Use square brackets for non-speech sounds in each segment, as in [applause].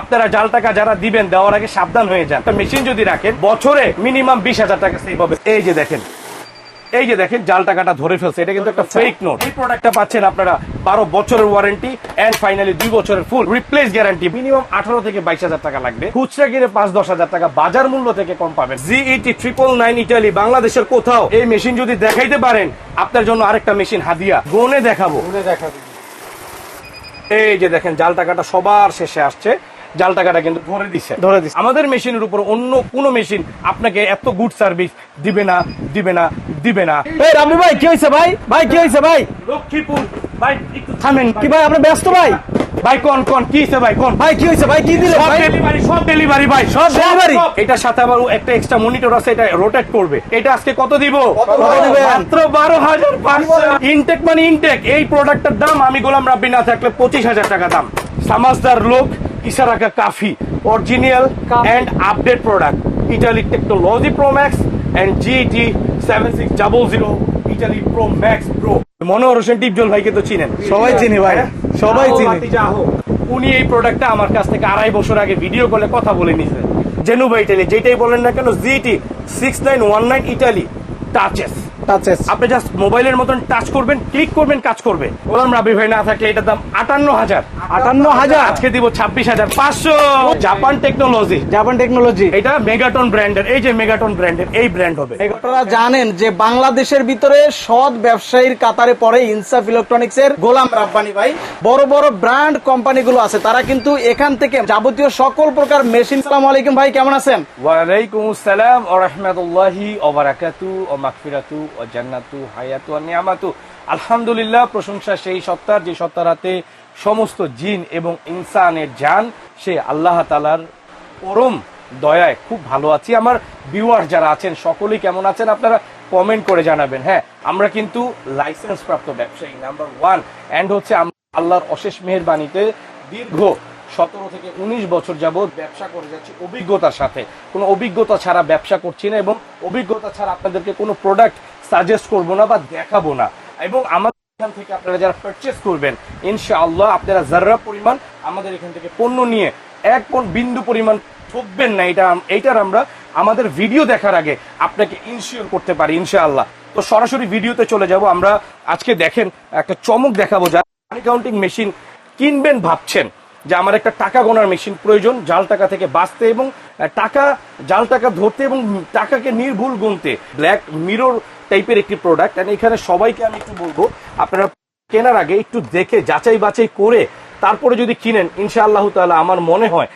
আপনারা জাল টাকা যারা দিবেন দেওয়ার আগে সাবধান হয়ে যান। মেশিন যদি রাখেন বছরে মিনিমাম বিশ হাজার টাকা সেভ হবে। এই যে দেখেন এই যে দেখেন জাল টাকাটা ধরে ফেলছে। এটা কিন্তু একটা ফেক নোট এই প্রোডাক্টটা পাচ্ছেন আপনারা বারো বছরের ওয়ারেন্টি এন্ড ফাইনালি দুই বছরের ফুল রিপ্লেস গ্যারান্টি মিনিমাম আঠারো থেকে বাইশ হাজার টাকা লাগবে। খুচরা কিনে পাঁচ দশ হাজার টাকা। বাজার মূল্য থেকে কম পাবেন। জিইটি ট্রিপল নাইন ইটালি বাংলাদেশের কোথাও। এই মেশিন যদি দেখাইতে পারেন আপনার জন্য আরেকটা মেশিন হাদিয়া। গোনে দেখাবো। এই যে দেখেন জাল টাকাটা সবার শেষে আসছে। জাল টাকাটা কিন্তু ধরে দিছে। ধরে দিছে। আমাদের মেশিনের উপর অন্য কোনো মেশিন আপনাকে এত গুড সার্ভিস দিবে না দিবে না দিবে না। এই ভাই কি হয়েছে ভাই? ভাই কি হয়েছে ভাই? লক্ষ্মীপুর ভাই একটু থামেন। কি ভাই আপনি ব্যস্ত ভাই? ভাই কোন কোন কি ভাই কোন? ভাই কি ভাই? কি দিলে সব ডেলিভারি সব ডেলিভারি ভাই সব। এটার সাথে আবার একটা এক্সট্রা মনিটর আছে এটা রোটেট করবে। এটা আজকে কত দিব? মাত্র বারো হাজার ইনটেক মানে ইনটেক এই প্রোডাক্টের দাম আমি গোলাম রাব্বি না থাকলে পঁচিশ হাজার টাকা দাম। সামাজদার লোক ইসারাকা কাফি original and update product Italy technology pro max and GT seven six double zero Italy pro max pro Manohar Hossain টিপজল ভাইকে তো চিনেন। সবাই চিনি ভাই হ্যাঁ? সবাই চিনি। উনি এই প্রোডাক্টটা আমার কাছ থেকে আড়াই বছর আগে ভিডিও কলে কথা বলে নিয়েছেন জেনুবা ইটালি যেটাই বলেন না কেন GT six nine one nine Italy touches আপনি জাস্ট মোবাইলের মতন টাচ করবেন ক্লিক করবেন কাজ করবে। বললাম রাবি ভাই না থাকলে এটার দাম আটান্ন হাজার। আটান্ন হাজার? আজকে দিব ছাব্বিশ হাজার পাঁচশো। জাপান টেকনোলজি জাপান টেকনোলজি এটা মেগাটন ব্র্যান্ডের এই যে মেগাটন ব্র্যান্ডের এই ব্র্যান্ড হবে। আপনারা জানেন যে বাংলাদেশের ভিতরে সৎ ব্যবসায়ীর কাতারে পড়ে ইনসাফ ইলেকট্রনিক্স এর গোলাম রাব্বানি ভাই। বড় বড় ব্র্যান্ড কোম্পানিগুলো আছে তারা কিন্তু এখান থেকে যাবতীয় সকল প্রকার মেশিন সালাম আলাইকুম ভাই কেমন আছেন? ওয়ালাইকুম আসসালাম ও রহমতুল্লাহি ও বারাকাতু ও মাগফিরাতু জান্নাতু হায়াতু নিয়ামাতু। আলহামদুলিল্লাহ, প্রশংসা সেই সত্তার, যে সত্তার হাতে সমস্ত জিন এবং ইনসানের জান, সে আল্লাহ তালার পরম দয়ায় খুব ভালো আছি। আমার ভিউয়ার যারা আছেন, সকলেই কেমন আছেন আপনারা কমেন্ট করে জানাবেন। হ্যাঁ আমরা কিন্তু লাইসেন্স প্রাপ্ত ব্যবসায়ী নাম্বার ওয়ান অ্যান্ড হচ্ছে আল্লাহর অশেষ মেহেরবানিতে দীর্ঘ সতেরো থেকে উনিশ বছর যাবৎ ব্যবসা করে যাচ্ছি অভিজ্ঞতার সাথে। কোনো অভিজ্ঞতা ছাড়া ব্যবসা করছি না এবং অভিজ্ঞতা ছাড়া আপনাদেরকে কোনো প্রোডাক্ট সাজেস্ট করব না বা দেখাবো না। এবং আমাদের এখান থেকে আপনারা যারা পারচেস করবেন, ইনশাআল্লাহ আপনারা যার্রা পরিমাণ আমাদের এখান থেকে পণ্য নিয়ে এক কোন বিন্দু পরিমাণ ঠকবেন না, এটা এইটার আমরা আমাদের ভিডিও দেখার আগে আপনাকে ইনশিওর করতে পারি, ইনশাআল্লাহ। তো সরাসরি ভিডিওতে চলে যাব, আমরা আজকে দেখেন একটা চমক দেখাবো যা মানি কাউন্টিং মেশিন কিনবেন, ভাবছেন যে আমার একটা টাকা গোনার মেশিন প্রয়োজন, জাল টাকা থেকে বাঁচতে এবং টাকা, জাল টাকা ধরতে এবং টাকাকে নির্ভুল গুনতে। ব্ল্যাক মিরর টাইপের একটি প্রোডাক্ট অ্যান্ড এখানে সবাইকে আমি একটু বলব, আপনারা কেনার আগে একটু দেখে, যাচাই বাছাই করে তারপরে যদি কিনেন, ইনশাআল্লাহ তাআলা আমার মনে হয়,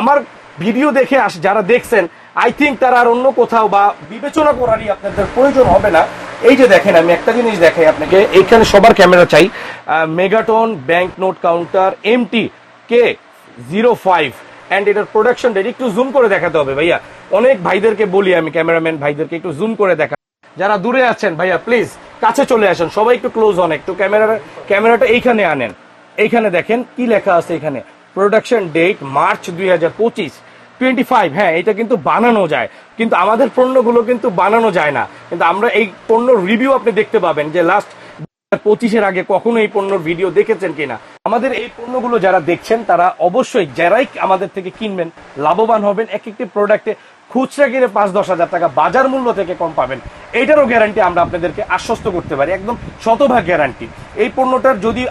আমার ভিডিও দেখে আস, যারা দেখছেন আই থিঙ্ক তারা আর অন্য কোথাও বা বিবেচনা করারই আপনাদের প্রয়োজন হবে না। এই যে দেখেন, আমি একটা জিনিস দেখাই আপনাকে এইখানে সবার ক্যামেরা চাই Megaton bank note counter MT K zero five and এটার প্রোডাকশন ডেট একটু জুম করে দেখাতে হবে ভাইয়া। অনেক ভাইদেরকে বলি আমি ক্যামেরাম্যান ভাইদেরকে একটু জুম করে দেখা যারা দূরে আছেন, ভাইয়া প্লিজ কাছে চলে আসেন। সবাই একটু ক্লোজ হন, একটু ক্যামেরার, ক্যামেরাটা এইখানে আনেন। এইখানে দেখেন কি লেখা আছে এখানে। প্রোডাকশন ডেট মার্চ দুই হাজার পঁচিশ। টোয়েন্টি ফাইভ হ্যাঁ এটা কিন্তু বানানো যায়। কিন্তু আমাদের পণ্যগুলো কিন্তু বানানো যায় না। কিন্তু আমরা এই পণ্য রিভিউ আপনি দেখতে পাবেন যে লাস্ট পঁচিশের আগে কখনো এই পণ্যর ভিডিও দেখেছেন কিনা। আমাদের এই পণ্যগুলো যারা দেখছেন, তারা অবশ্যই যারাই আমাদের থেকে কিনবেন, লাভবান হবেন। এক একটি প্রোডাক্টে খুচরা কিনে পাঁচ, দশ হাজার টাকা বাজার মূল্য থেকে কম পাবেন। এইটারও গ্যারান্টি আমরা আপনাদেরকে আশ্বস্ত করতে পারি, একদম শতভাগ গ্যারান্টি এই পণ্যটার যদি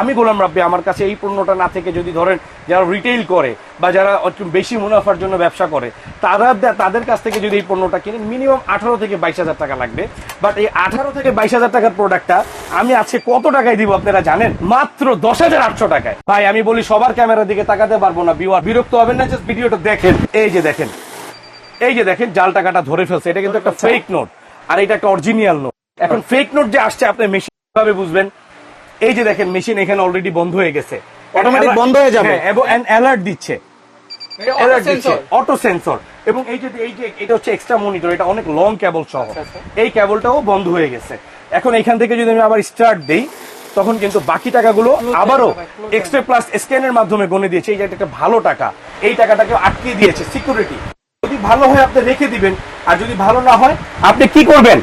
আমি গোলাম রাব্বি, আমার কাছে এই পণ্যটা না থেকে যদি ধরেন যারা রিটেইল করে বা যারা বেশি মুনাফার জন্য ব্যবসা করে, তারা তাদের কাছ থেকে যদি এই পণ্যটা কিনেন মিনিমাম আঠারো থেকে বাইশ হাজার টাকা লাগবে। বাট এই আঠারো থেকে বাইশ হাজার টাকার প্রোডাক্টটা আমি আজকে কত টাকায় দিব আপনারা জানেন? মাত্র দশ হাজার আটশো টাকায়। ভাই, আমি বলি সবার ক্যামেরার দিকে তাকাতে পারব না বিরক্ত হবেন না জাস্ট ভিডিওটা দেখেন। এই যে দেখেন এই যে দেখেন জাল টাকাটা ধরে ফেলছে। এটা কিন্তু একটা ফেক নোট আর এটা একটা অরিজিনাল নোট এখন ফেক নোট যে আসছে আপনি মেশিন ভাবে বুঝবেন? এই যে দেখেন মেশিন এখানে অলরেডি বন্ধ হয়ে গেছে। Automatic বন্ধ হয়ে যাবে। হ্যাঁ, এবং অ্যালার্ট দিচ্ছে। অ্যালার্ট দিচ্ছে। অটো সেন্সর এবং এই যে এই যে এটা হচ্ছে এক্সট্রা মনিটর এটা অনেক লং কেবল সহ। এই কেবলটাও বন্ধ হয়ে গেছে। এখন এখান থেকে যদি আমি আবার স্টার্ট দেই তখন কিন্তু বাকি টাকাগুলো আবারও এক্সট্রা প্লাস স্ক্যানের মাধ্যমে গনে দিয়েছে। এই যে একটা ভালো টাকা। এই টাকাটাকে আটকে দিয়েছে। সিকিউরিটি ভালো হয় আপনি রেখে দিবেন আর যদি ভালো না হয় আপনি কি করবেন?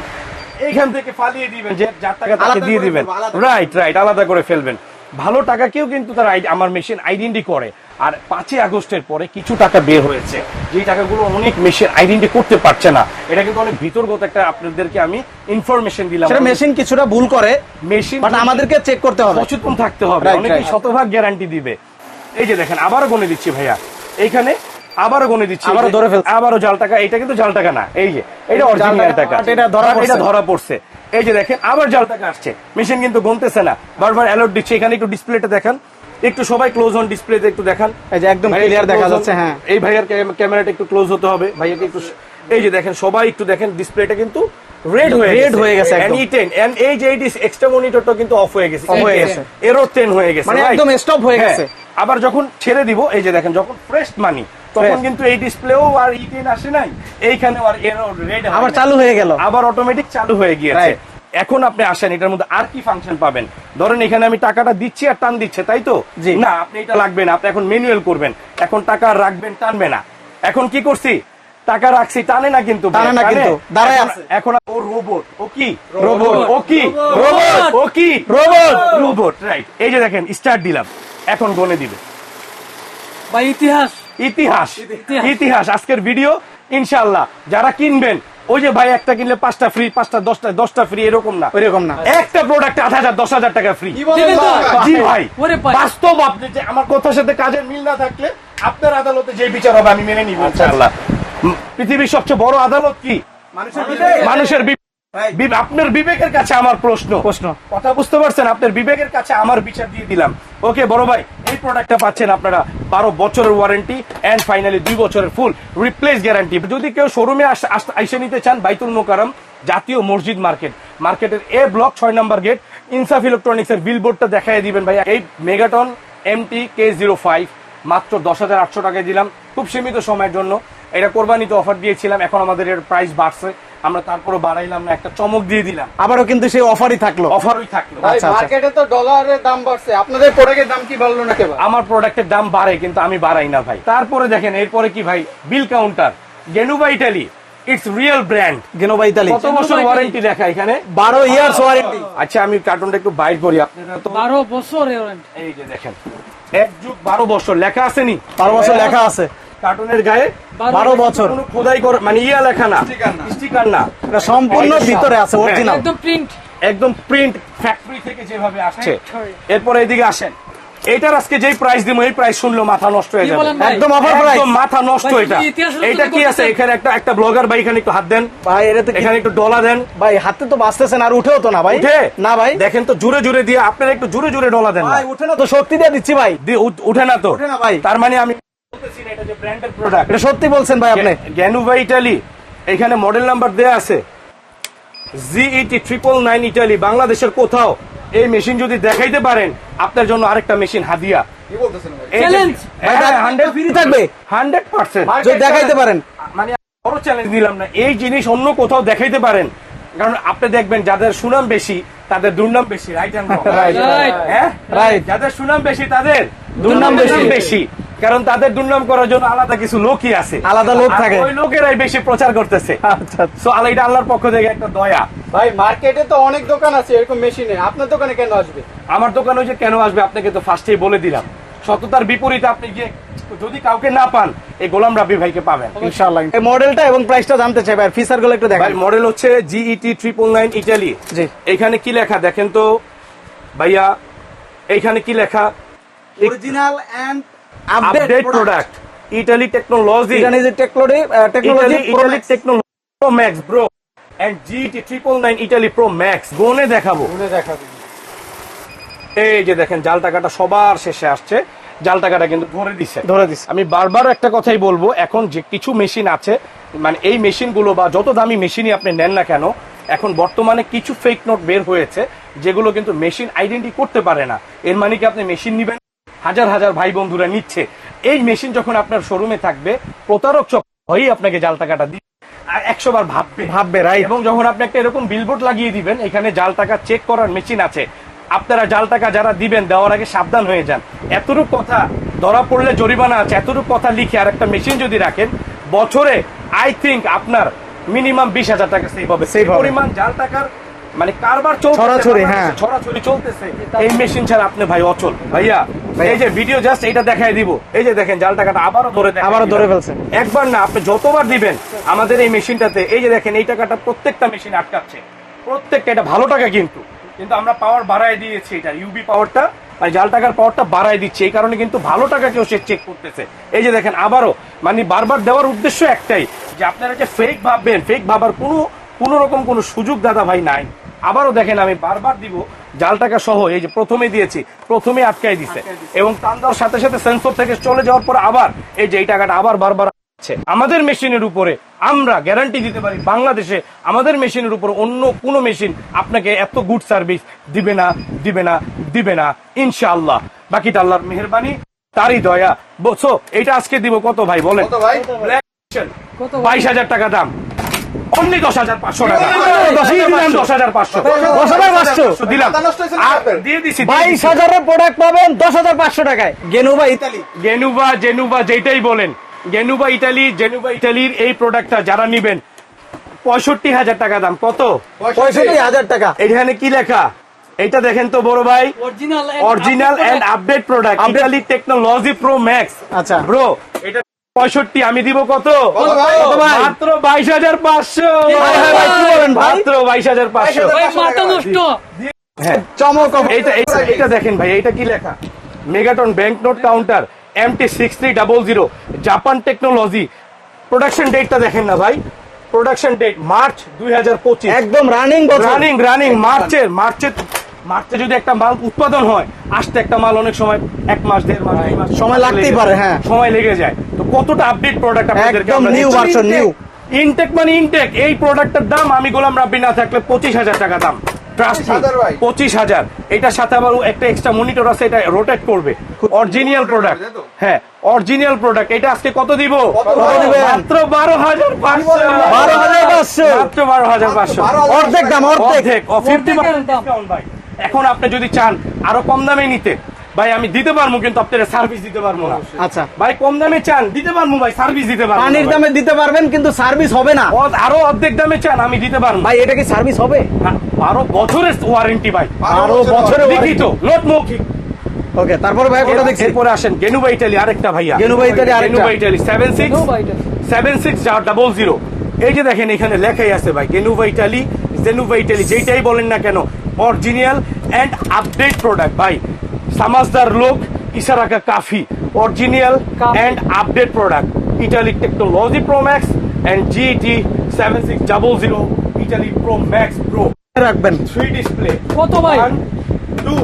এইখান থেকে ফালিয়ে দিবেন যে যার টাকা তাকে দিয়ে দিবেন। রাইট রাইট আলাদা করে ফেলবেন। ভালো টাকাকেও কিন্তু তারা আমার মেশিন আইডেন্টি করে। আর পাঁচই আগস্টের পরে কিছু টাকা বের হয়েছে। যে টাকাগুলো অনেক মেশিন আইডেন্টি করতে পারছে না এটা কিন্তু অনেক ভিতরগত একটা আপনাদেরকে আমি ইনফরমেশন দিলাম। সেটা মেশিন কিছুটা ভুল করে মেশিন বাট আমাদেরকে চেক করতে হবে। সচেতন থাকতে হবে। অনেকেই শতভাগ গ্যারান্টি দিবে। এই যে দেখেন আবারও গনে দিচ্ছি ভাইয়া এইখানে আবারও গনে দিচ্ছি আবারও এই ধরে ফেলছে। আবারও জাল টাকা এটা কিন্তু জাল টাকা না এই যে এটা অরিজিনাল টাকা, এটা ধরা এটা ধরা পড়ছে। এই যে দেখেন আবার জাল টাকা আসছে। মেশিন কিন্তু গনতেছে না। বারবার অ্যালার্ট দিচ্ছে। এখানে একটু ডিসপ্লেটা দেখান। একটু সবাই ক্লোজ অন ডিসপ্লেতে একটু দেখান। এই যে একদম ক্লিয়ার দেখা যাচ্ছে হ্যাঁ। এই ভাইয়ার ক্যাম- ক্যামেরাটা একটু ক্লোজ হতে হবে। ভাইয়াকে একটু এই যে দেখেন সবাই একটু দেখেন ডিসপ্লেটা কিন্তু রেড হয়ে রেড হয়ে গেছে একদম। এনি টেন এন্ড এই যে এই এক্সট্রা মনিটরটা কিন্তু অফ হয়ে গেছে। Off হয়ে গেছে। এরো টেন হয়ে গেছে মানে একদম stop হয়ে হ্যাঁ, গেছে। আবার যখন ছেড়ে দিব এই যে দেখেন যখন ফ্রেশ মানি তখন কিন্তু এই ডিসপ্লেও আর ই টেন আসে নাই। এইখানেও আর এরো রেড আবার চালু হয়ে গেল। আবার অটোমেটিক চালু হয়ে গিয়েছে। এখন আপনি আসেন এটার মধ্যে আর কি ফাংশন পাবেন? ধরেন এখানে আমি টাকাটা দিচ্ছি আর টান দিচ্ছে তাই তো? জি। না আপনি এটা লাগবে না আপনি এখন ম্যানুয়াল করবেন। এখন টাকা আর রাখবেন টানবে না। এখন কি করছি? টাকা রাখছি টানে না কিন্তু টানে না কিন্তু, দাঁড়ায় আছে। এখন ও রোবট ও কি? Robot। ও কি? রোবট ও কি? Robot। রোবট রাইট এই যে দেখেন স্টার্ট দিলাম। এখন গনে দিবে। বা ইতিহাস। ইতিহাস। ইতিহাস। আজকের ভিডিও ইনশাআল্লাহ। যারা কিনবেন ওই যে ভাই একটা কিনলে পাঁচটা ফ্রি পাঁচটা দশটা দশটা ফ্রি এরকম না। ওইরকম না। একটা প্রোডাক্ট আট হাজার দশ হাজার টাকা ফ্রি জি ভাই? বাস্তব আপনি যে আমার কথার সাথে কাজের মিল না থাকলে আপনার আদালতে যে বিচার হবে আমি মেনে নিব ইনশাআল্লাহ। উম, পৃথিবীর সবচেয়ে বড় আদালত কি? মানুষের বিবে- আপনার বিবেকের কাছে আমার প্রশ্ন। প্রশ্ন। কথা বুঝতে পারছেন? আপনার বিবেকের কাছে আমার বিচার দিয়ে দিলাম। ওকে বড় ভাই এই প্রোডাক্টটা পাচ্ছেন আপনারা বারো বছরের ওয়ারেন্টি এন্ড ফাইনালি দুই বছরের ফুল রিপ্লেস গ্যারান্টি যদি কেউ শোরুমে আইসে নিতে চান বাইতুল মোকারম জাতীয় মসজিদ মার্কেট। মার্কেটের এ ব্লক ছয় নম্বর গেট ইনসাফ ইলেকট্রনিক্স এর বিলবোর্ডটা দেখাই দিবেন ভাই এই Megaton MT K zero five মাত্র দশ হাজার আটশো টাকায় দিলাম। খুব সীমিত সময়ের জন্য। এটা কোরবানিতে অফার দিয়েছিলাম এখন আমাদের এর প্রাইস বাড়ছে। আমরা তারপরও বাড়াইলাম না একটা চমক দিয়ে দিলাম। আবারও কিন্তু সেই অফারই থাকল। অফারই থাকল। আচ্ছা, আচ্ছা। মার্কেটে তো ডলারের দাম বাড়ছে। আপনাদের প্রোডাক্টের দাম কি বাড়লো না কেবল আমার প্রোডাক্টের দাম বাড়ে কিন্তু আমি বাড়াই না ভাই। তারপরে দেখেন এরপরে কি ভাই? বিল কাউন্টার গেনুবা ইটালি ইটস রিয়েল ব্র্যান্ড গেনোবা ইতালি কত বছর ওয়ারেন্টি লেখা এখানে? ইয়ার্স ওয়ারেন্টি আচ্ছা আমি কার্টুনটা একটু বাইর করি আপনারা তো। বারো বছর ওয়ারেন্টি এই যে দেখেন এক যুগ বারো বছর লেখা আসেনি। বারো বছর লেখা আছে। কার্টুনের গায়ে বারো বছর। কোনো খোদাই করে মানে ইয়া লেখা না। স্টিকার না। এটা সম্পূর্ণ ভিতরে আছে হ্যাঁ। অরিজিনাল একদম প্রিন্ট একদম প্রিন্ট ফ্যাক্টরি থেকে যেভাবে আসছে এরপরে এদিকে আসেন। এটার আজকে যেই প্রাইস এই প্রাইস শুনলো মাথা নষ্ট হয়ে কি যাবে। একদম অফার প্রাইস মাথা নষ্ট এটা। এটা কি আছে? এখানে একটা একটা ব্লগার ভাই এখানে একটু হাত দেন। ভাই এটা তো এখানে একটু ডলা দেন। ভাই হাতে তো বাঁচতেছেন আর উঠেও তো না ভাই। উঠে? না ভাই। দেখেন তো জুড়ে জুড়ে দিয়ে আপনারা একটু জুড়ে জুড়ে ডলা দেন ভাই উঠে না তো শক্তি দিয়ে দিচ্ছি ভাই। উঠে না তো। উঠে না ভাই। তার মানে আমি না এটা যে ব্র্যান্ডের প্রোডাক্ট এটা সত্যি বলছেন ভাই আপনি। গ্যানুভা ইটালি এখানে মডেল নাম্বার দেয়া আছে। জিইটি ট্রিপল নাইন ইটালি বাংলাদেশের কোথাও। এই মেশিন যদি দেখাইতে পারেন আপনার জন্য আরেকটা মেশিন হাদিয়া। কি বলতেছেন ভাই? Challenge! হান্ড্রেড ফ্রি থাকবে। হান্ড্রেড পার্সেন্ট দেখাইতে পারেন। মানে বড় চ্যালেঞ্জ দিলাম না এই জিনিস অন্য কোথাও দেখাইতে পারেন। কারণ আপনি দেখবেন যাদের সুনাম বেশি তাদের দুর্নাম বেশি রাইট. হ্যাঁ? Right. যাদের সুনাম বেশি তাদের দুর্নাম বেশি। বেশি। কারণ তাদের দুর্নাম করার জন্য আলাদা কিছু লোকই আছে। আলাদা লোক থাকে। ওই লোকেরাই বেশি প্রচার করতেছে। আচ্ছা সো আল্লাহ এটা আল্লাহর পক্ষ থেকে একটা দয়া। ভাই মার্কেটে তো অনেক দোকান আছে এরকম মেশিনে। আপনার দোকানে কেন আসবে? আমার দোকানে যে কেন আসবে আপনাকে তো ফার্স্টেই বলে দিলাম। সততার বিপরীতে আপনি গিয়ে যদি কাউকে না পান এই গোলাম রাব্বি ভাইকে পাবেন। ইনশাআল্লাহ এই মডেলটা এবং প্রাইসটা জানতে চাই ভাই ফিচারগুলো একটু ভাই দেখান মডেল হচ্ছে GET triple nine Italy G. এখানে কি লেখা দেখেন তো? ভাইয়া এইখানে কি লেখা? Original and update product Italy technology Italy যে technology technology Italy technology pro max bro and GET triple nine Italy pro max গোনে দেখাবো। দেখাবেন এই যে দেখেন জাল টাকাটা সবার শেষে আসছে। জাল টাকাটা কিন্তু ধরে দিছে। ধরে দিছে। আমি বারবার একটা কথাই বলব এখন যে কিছু মেশিন আছে মানে এই মেশিনগুলো বা যত দামি মেশিনই আপনি নেন না কেন এখন বর্তমানে কিছু ফেক নোট বের হয়েছে যেগুলো কিন্তু মেশিন আইডেন্টি করতে পারে না। এর মানে কি আপনি মেশিন নিবেন? হাজার হাজার ভাই বন্ধুরা নিচ্ছে। এই মেশিন যখন আপনার শোরুমে থাকবে প্রতারক চক হয়েই আপনাকে জাল টাকাটা দিবে। আর একশো বার ভাববে। ভাববে রাইট এবং যখন আপনি একটা এরকম বিলবোর্ড লাগিয়ে দিবেন এখানে জাল টাকা চেক করার মেশিন আছে। আপনারা জাল টাকা যারা দিবেন দেওয়ার আগে সাবধান হয়ে যান। এতটুকু কথা ধরা পড়লে জরিমানা আছে এতটুকু কথা লিখে আর একটা মেশিন যদি রাখেন বছরে আই থিঙ্ক আপনার মিনিমাম বিশ হাজার টাকা সেভ হবে। সেই পরিমাণ জাল টাকার মানে কারবার চলছে ছড়াছড়ি, হ্যাঁ। ছড়াছড়ি চলতেছে। এই মেশিন ছাড়া আপনি ভাই অচল। ভাইয়া। এই যে ভিডিও জাস্ট এটা দেখাই দিব। এই যে দেখেন জাল টাকাটা আবারও ধরে আবারও ধরে ফেলছে। একবার না আপনি যতবার দিবেন আমাদের এই মেশিনটাতে এই যে দেখেন এই টাকাটা প্রত্যেকটা মেশিন আটকাচ্ছে। প্রত্যেকটা এটা ভালো টাকা কিন্তু। কিন্তু আমরা পাওয়ার বাড়ায় দিয়েছি এটা ইউবি পাওয়ারটা মানে জাল টাকার পাওয়ারটা বাড়ায় দিচ্ছে। এই কারণে কিন্তু ভালো টাকা কেউ সে চেক করতেছে। এই যে দেখেন আবারও মানে বারবার দেওয়ার উদ্দেশ্য একটাই যে আপনারা যে ফেক ভাববেন ফেক ভাবার কোনো কোনো রকম কোনো সুযোগ দাদা ভাই নাই। আবারও দেখেন আমি বারবার দিব জাল টাকা সহ এই যে প্রথমে দিয়েছি প্রথমে আটকাই দিছে। এবং টান দেওয়ার সাথে সাথে সেন্সর থেকে চলে যাওয়ার পর আবার এই যে এই টাকাটা আবার বারবার আমাদের মেশিনের উপরে আমরা গ্যারান্টি দিতে পারি বাংলাদেশে আমাদের মেশিনের উপর অন্য কোনো মেশিন আপনাকে এত গুড সার্ভিস দিবে না দিবে না দিবে না। ইনশাআল্লাহ। বাকিটা আল্লাহর মেহরবানি তারই দয়া। বলছো এটা আজকে দিব কত ভাই বলেন? বাইশ হাজার টাকা দাম। অনলি দশ হাজার পাঁচশো টাকা। দশ হাজার পাঁচশো। দশ হাজার পাঁচশো। দিলাম? দিয়ে দিছি বাইশ হাজারের প্রোডাক্ট পাবেন দশ হাজার পাঁচশো টাকায়। গেনুবা ইতালি। গেনুবা জেনুবা যেটাই বলেন। গেনুবা ইটালি জেনুবা ইটালির এই প্রোডাক্টটা যারা নিবেন পঁয়ষট্টি হাজার টাকা দাম। কত? পঁয়ষট্টি হাজার টাকা। এখানে কি লেখা? এটা দেখেন তো বড় ভাই। Original original and update product Italy technology pro max আচ্ছা। ব্রো এটা পঁয়ষট্টি আমি দিব কত? মাত্র বাইশ হাজার পাঁচশো। ভাই, ভাই, ভাই, কি বলেন ভাই? মাত্র বাইশ হাজার পাঁচশো। ভাই মাথা নষ্ট। হ্যাঁ। চমক এইটা- এইটা দেখেন ভাই এটা কি লেখা? Megaton bank note counter MT six three double zero Japan technology production ডেটটা দেখেন না ভাই। প্রোডাকশন ডেট মার্চ দুই হাজার পঁচিশ। একদম রানিং রানিং রানিং মার্চের মার্চের মার্চে যদি একটা মাল উৎপাদন হয় আসতে একটা মাল অনেক সময় এক মাস দেড় মাস দুই মাস সময় লাগতেই পারে, হ্যাঁ। সময় লেগে যায়। তো কতটা আপডেট প্রোডাক্ট আপনাদেরকে একদম আমরা new দিচ্ছি। ইনটেক মানে ইনটেক এই প্রোডাক্টের দাম আমি গোলাম রাব্বি না থাকলে পঁচিশ হাজার টাকা দাম। Trust me, 25,000 ভাই। পঁচিশ হাজার। এটার সাথে আবার একটা এক্সট্রা মনিটর আছে এটা রোটেট করবে। অরিজিনাল প্রোডাক্ট হ্যাঁ অরিজিনাল প্রোডাক্ট এটা আজকে কত দিব? মাত্র বারো হাজার পাঁচশো। বারো হাজার পাঁচশো। মাত্র বারো হাজার পাঁচশো। অর্ধেক দাম অর্ধেক। অর্ধেক। ও 50% অর্ধেকের দাম। discount ভাই। এখন আপনি যদি চান আরও কম দামে নিতে। ভাই আমি দিতে পারব কিন্তু আপনার সার্ভিস দিতে পারব না। আচ্ছা। ভাই কম দামে চান দিতে পারব ভাই সার্ভিস দিতে পারব পানির দামে দিতে পারবেন কিন্তু সার্ভিস হবে না। আরও অর্ধেক দামে চান আমি দিতে পারব। ভাই এটা কি সার্ভিস হবে? না, বারো বছরের ওয়ারেন্টি ভাই। বারো বছরের লিখিত নোট মৌখিক ওকে তারপরে ভাই কোটা দেখছি? এরপরে আসেন গেনুবা ইটালি আরেকটা ভাইয়া। গেনুবা ইতালি আরেকটা। গেনুবা ইটালি সেভেন সিক্স নো ভাই এটা সেভেন সিক্স ডাবল জিরো এই যে দেখেন এখানে লেখাই আছে ভাই গেনুভা ইটালি জেনুভা ইটালি যেটাই বলেন না কেন অরিজিনাল এন্ড আপডেট প্রোডাক্ট ভাই সামাজদার লোক ইসারাকা কাফি original and update product italic technology pro max and GT seven six double zero Italy pro max pro রাখবেন। থ্রি ডিসপ্লে কত ভাই? Two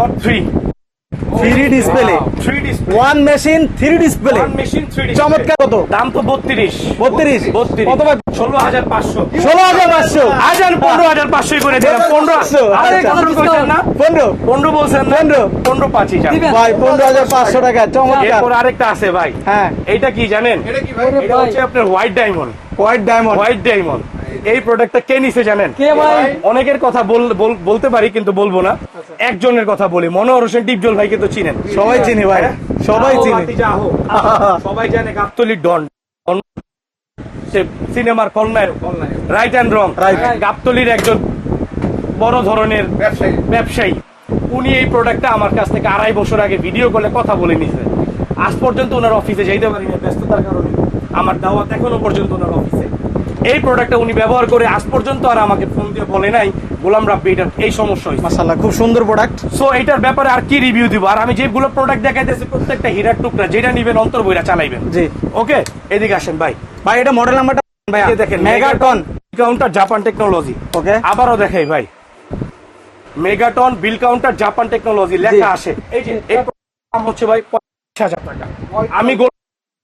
or three 3D display। Three display one machine three display machine three চমৎকার কত? দাম তো বত্রিশ। 32 বত্রিশ। কত ষোলো হাজার পাঁচশো। ষোলো হাজার পাঁচশো। হাজার পনেরো হাজার পাঁচশো করে দিলাম। পনেরো পাঁচশো। পনেরো না? পনেরো। পনেরো বলছেন পনেরো। পনেরো পাঁচই ভাই পনেরো হাজার পাঁচশো টাকা চমৎকার। এরপর আরেকটা আছে ভাই। হ্যাঁ। এইটা কি জানেন? এটা কি হচ্ছে আপনার white diamond white diamond white diamond এই প্রোডাক্টটা কে নিছে জানেন? কে ভাই? অনেকের কথা বল- বল- বলতে পারি কিন্তু বলব না। একজনের কথা বলি। মনোহর হোসেন ডিপজল ভাইকে তো চিনেন। সবাই চিনি ভাই। হ্যাঁ? সবাই চিনি। [laughs] সবাই জানে গাবতলির ডন সিনেমার খলনায়ক রাইট অ্যান্ড রং. গাবতলির একজন বড় ধরনের ব্যবসায়ী। ব্যবসায়ী। উনি এই প্রোডাক্টটা আমার কাছ থেকে আড়াই বছর আগে ভিডিও কলে কথা বলে নিছে। আজ পর্যন্ত ওনার অফিসে যাইতে পারি না ব্যস্ততার কারণে। আমার দাওয়াত এখনও পর্যন্ত ওনার অফিসে এই প্রোডাক্টটা উনি ব্যবহার করে আজ পর্যন্ত আর আমাকে ফোন দিয়ে বলে নাই গোলাম রাব্বি এটার এই সমস্যা হয়েছে। মাশাআল্লাহ খুব সুন্দর প্রোডাক্ট সো এটার ব্যাপারে আর কি রিভিউ দিব? আর আমি যেগুলো প্রোডাক্ট দেখাইতেছি প্রত্যেকটা হীরার টুকরা যেটা নিবেন অন্তর বইরা চালাইবেন। জি। ওকে এদিকে আসেন ভাই। ভাই এটা মডেল নাম্বারটা ভাই দেখেন Megaton. Counter Japan technology okay আবারও দেখাই ভাই। Megaton bill counter Japan technology লেখা। আসে এই যে এই দাম হচ্ছে ভাই পঁচিশ হাজার টাকা। আমি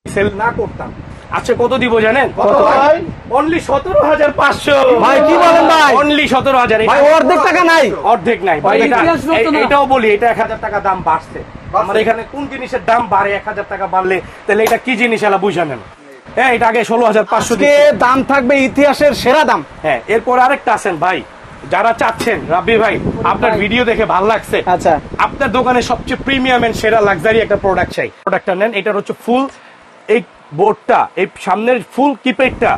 সেল না করতাম। আচ্ছা কত দিব জানেন? কত ভাই? অনলি সতেরো হাজার পাঁচশো। ভাই, কি বলেন ভাই? অনলি সতেরো হাজার। ভাই অর্ধেক টাকা নাই। অর্ধেক নাই। ভাই, এটাও বলি এটা এক হাজার টাকা দাম বাড়ছে। আমার এখানে কোন জিনিসের দাম বাড়ে এক হাজার টাকা বাড়লে? তাহলে এটা কি জিনিস এলা বুঝে নেন। হ্যাঁ এটা আগে ষোলো হাজার পাঁচশো দাম থাকবে ইতিহাসের সেরা দাম। হ্যাঁ এরপর আরেকটা আছেন ভাই। যারা চাচ্ছেন রাব্বি ভাই আপনার ভিডিও দেখে ভালো লাগছে। আচ্ছা। আপনার দোকানে সবচেয়ে প্রিমিয়াম এন্ড সেরা লাক্সারি একটা প্রোডাক্ট চাই। প্রোডাক্টটা নেন এটার হচ্ছে ফুল এই বোর্ডটা এই সামনের ফুল কিপ্যাডটা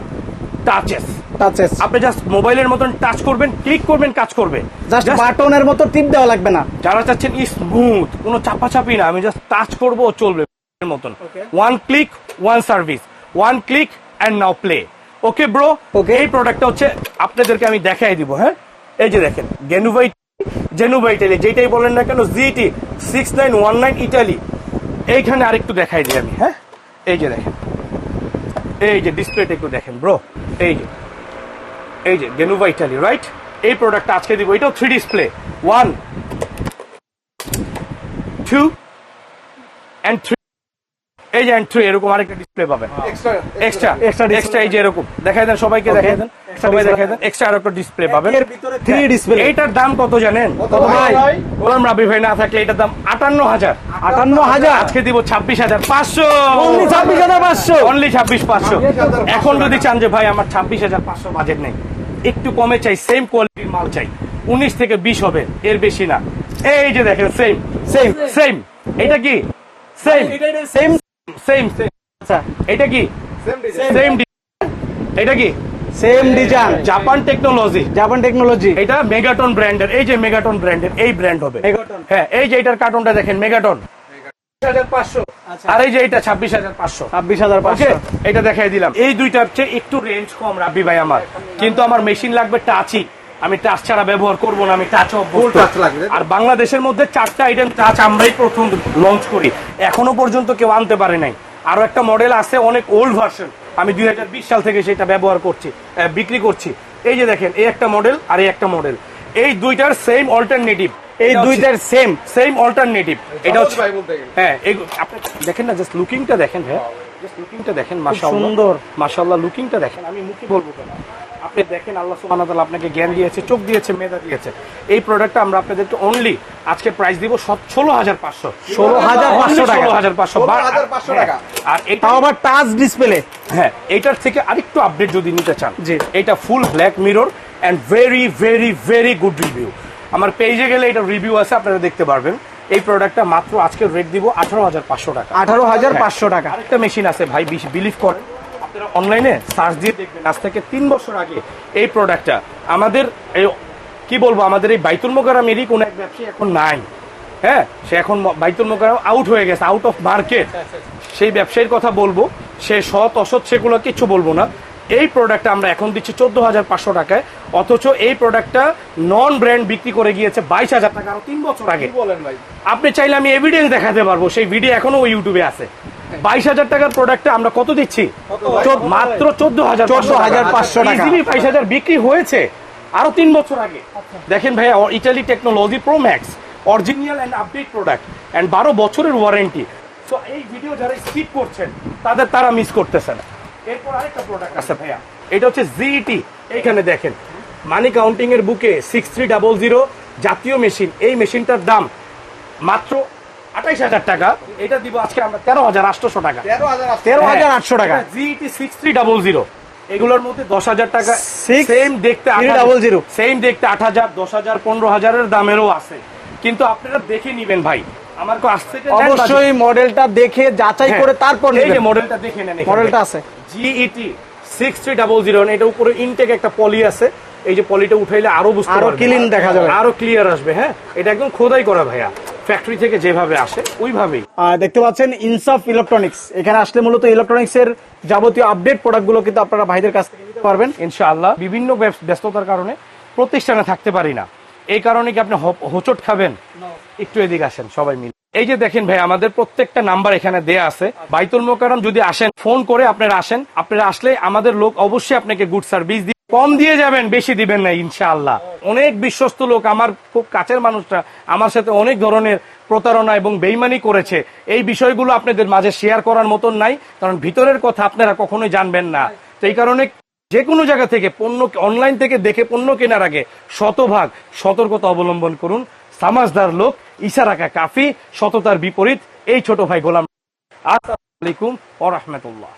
টাচেস টাচেস আপনি জাস্ট মোবাইলের মতন টাচ করবেন ক্লিক করবেন কাজ করবে। জাস্ট বাটনের মতো টিপ দেওয়া লাগবে না। যারা চাচ্ছেন স্মুথ কোনো চাপাচাপি না আমি জাস্ট টাচ করব ও চলবে এর মতন। One click one service one click and now play okay bro Okay. এই প্রোডাক্টটা হচ্ছে আপনাদেরকে আমি দেখাই দিব হ্যাঁ? এই যে দেখেন গেনুভাই জেনুভাই ইটালি যেটাই বলেন না কেন GT six nine one nine Italy এইখানে আরেকটু দেখাই দিই আমি হ্যাঁ? এই যে দেখেন। এই যে ডিসপ্লেটা একটু দেখেন ব্রো এই যে এই যে গেনুভা ইটালি রাইট এই প্রোডাক্টটা আজকে দিব, এটাও three display one two and three এই যে থ্রি এরকম আরেকটা ডিসপ্লে পাবেন। এক্সট্রা এক্সট্রা এক্সট্রা এই যে এরকম। দেখাই দেন সবাইকে দেখাই দেন। সবাই দেখাই দেন। এক্সট্রা আরেকটা ডিসপ্লে পাবেন। এর ভিতরে থ্রি ডিসপ্লে এইটার দাম কত জানেন? কত ভাই? গোলাম রাবি ভাই না থাকলে এটার দাম আটান্ন হাজার। আটান্ন হাজার? আজকে দিব ছাব্বিশ হাজার পাঁচশো। Only 26,500 অনলি ছাব্বিশ পাঁচশো। এখন যদি চান যে ভাই আমার ছাব্বিশ হাজার পাঁচশো বাজেট নেই একটু কমে চাই সেম কোয়ালিটির মাল চাই। উনিশ থেকে বিশ হবে এর বেশি না। এই যে দেখেন সেম সেম সেম এটা কি? সেম সেম সেম সেম আচ্ছা এটা কি? সেম এটা কি? Same design Japan technology Japan technology এটা মেগাটন ব্র্যান্ডের এই যে মেগাটন ব্র্যান্ডের এই ব্র্যান্ড হবে। হ্যাঁ এই যে এটার কার্টনটা দেখেন মেগাটন আচ্ছা। আর এই যে এটা ছাব্বিশ হাজার পাঁচশো। ছাব্বিশ হাজার পাঁচশো। এটা দেখাই দিলাম। এই দুইটার চেয়ে একটু রেঞ্জ কম রাব্বি ভাই আমার। কিন্তু আমার মেশিন লাগবে টাচই আমি টাচ ছাড়া ব্যবহার করব না আমি টাচ touch লাগবে। আর বাংলাদেশের মধ্যে চারটা আইটেম টাচ আমরাই প্রথম লঞ্চ করি। এখনও পর্যন্ত কেউ আনতে পারে নাই। আরও একটা মডেল আছে অনেক ওল্ড ভার্সন আমি দুই সাল থেকে সেটা ব্যবহার করছি বিক্রি করছি। এই যে দেখেন এই একটা মডেল আর এই একটা মডেল এই দুইটার সেম অল্টারনেটিভ এই দুইটার সেম সেম অল্টারনেটিভ এটা হচ্ছে। হ্যাঁ এই আপনি দেখেন না জাস্ট লুকিংটা দেখেন হ্যাঁ। জাস্ট লুকিংটা দেখেন মাশাআল্লাহ। সুন্দর। মাশাআল্লাহ লুকিংটা দেখেন। আমি মুখে বলব কেন? আপনি দেখেন আল্লাহ সুবহানাহু ওয়া তাআলা আপনাকে জ্ঞান দিয়েছে চোখ দিয়েছে মেধা দিয়েছে। এই প্রোডাক্টটা আমরা আপনাদেরকে অনলি আজকে প্রাইস দিব ষোলো হাজার পাঁচশো। 16,500 টাকা। ষোলো হাজার পাঁচশো 16,500 টাকা। আর এটা আবার টাচ ডিসপ্লে হ্যাঁ এটার থেকে আরেকটু আপডেট যদি নিতে চান জি। এটা full black mirror and very very very good review আমার পেজে গেলে এটা রিভিউ আছে আপনারা দেখতে পারবেন। এই প্রোডাক্টটা মাত্র আজকে রেট দিব আঠারো হাজার পাঁচশো টাকা। আঠারো হাজার পাঁচশো টাকা। আরেকটা মেশিন আছে ভাই বিলিভ করেন। আপনারা অনলাইনে সার্চ দিয়ে দেখবেন আজ থেকে তিন বছর আগে এই প্রোডাক্টটা আমাদের এই কি বলব আমাদের এই বাইতুল মোকারামেরই কোনো এক ব্যবসায়ী এখন নাই। হ্যাঁ সে এখন বাইতুল মোকারাম আউট হয়ে গেছে আউট অফ মার্কেট সেই ব্যবসায়ীর কথা বলব সে সৎ অসৎ সেগুলো কিচ্ছু বলব না। এই প্রোডাক্টটা আমরা এখন দিচ্ছি চোদ্দ হাজার পাঁচশো টাকায় অথচ এই প্রোডাক্টটা নন ব্র্যান্ড বিক্রি করে গিয়েছে বাইশ হাজার টাকা। আরও তিন বছর আগে। বলেন ভাই? আপনি চাইলে আমি এভিডেন্স দেখাতে পারব সেই ভিডিও এখনও ইউটিউবে আছে। বাইশ হাজার টাকার প্রোডাক্টটা আমরা কত দিচ্ছি? চোদ্দ- মাত্র চোদ্দ হাজার 14,500 টাকা। ইজিলি বাইশ হাজার বিক্রি হয়েছে আরও তিন বছর আগে। দেখেন ভাইয়া Italy technology pro max original and update product and বারো বছরের ওয়ারেন্টি তো এই ভিডিও যারা স্কিপ করছেন তাদের তারা মিস করতেছেন এরপর আরেকটা প্রোডাক্ট আছে ভাইয়া। এটা হচ্ছে জিইটি এখানে দেখেন মানি কাউন্টিং এর বুকে সিক্স থ্রি ডাবল জিরো জাতীয় মেশিন এই মেশিনটার দাম মাত্র আঠাইশ হাজার টাকা। এটা দিব আজকে আমরা তেরো হাজার আটশোশো টাকা। তেরো হাজার আটশো। টাকা। GT six three double zero এগুলোর মধ্যে দশ হাজার টাকা। সেম দেখতে double zero। সেম দেখতে আট হাজার দশ হাজার পনেরো হাজারের দামেরও আছে। কিন্তু আপনারা দেখে নিবেন ভাই। আমার তো আসছে অবশ্যই মডেলটা দেখে যাচাই করে তারপর হ্যাঁ। এই যে মডেলটা দেখে নেন মডেলটা আছে। GET six three double zero এটা উপরে ইনটেক একটা পলি আছে। এই যে পলিটা উঠাইলে আরও বুঝতে আরও clean দেখা যাবে। আরও ক্লিয়ার আসবে হ্যাঁ। এটা একদম খোদাই করা ভাইয়া। ফ্যাক্টরি থেকে যেভাবে আসে ওইভাবেই। দেখতে পাচ্ছেন ইনসাফ ইলেকট্রনিক্স এখানে আসলে মূলত ইলেকট্রনিক্স এর যাবতীয় আপডেট প্রোডাক্টগুলো কিন্তু আপনারা ভাইদের কাছ থেকে নিতে পারবেন। ইনশাআল্লাহ বিভিন্ন ব্যস্ততার কারণে প্রতিষ্ঠানে থাকতে পারি না। এই কারণে কি আপনি হোঁচট খাবেন? একটু এদিকে আসেন সবাই মিলে। এই যে দেখেন ভাই আমাদের প্রত্যেকটা নাম্বার এখানে দেয়া আছে। বাইতুল মোকারম যদি আসেন ফোন করে আপনারা আসেন। আপনারা আসলে আমাদের লোক অবশ্যই আপনাকে গুড সার্ভিস দিয়ে কম দিয়ে যাবেন, বেশি দিবেন না, ইনশাআল্লাহ। অনেক বিশ্বস্ত লোক, আমার খুব কাছের মানুষরা, আমার সাথে অনেক ধরনের প্রতারণা এবং বেইমানি করেছে। এই বিষয়গুলো আপনাদের মাঝে শেয়ার করার মতন নাই, কারণ ভিতরের কথা আপনারা কখনোই জানবেন না। তো এই কারণে যে কোনো জায়গা থেকে পণ্য অনলাইন থেকে দেখে পণ্য কেনার আগে শতভাগ সতর্কতা অবলম্বন করুন। সামাজদার লোক ইশারাকা কাফি, সততার বিপরীত, এই ছোট ভাই গোলাম। আসসালামু আলাইকুম ও রহমতুল্লাহ।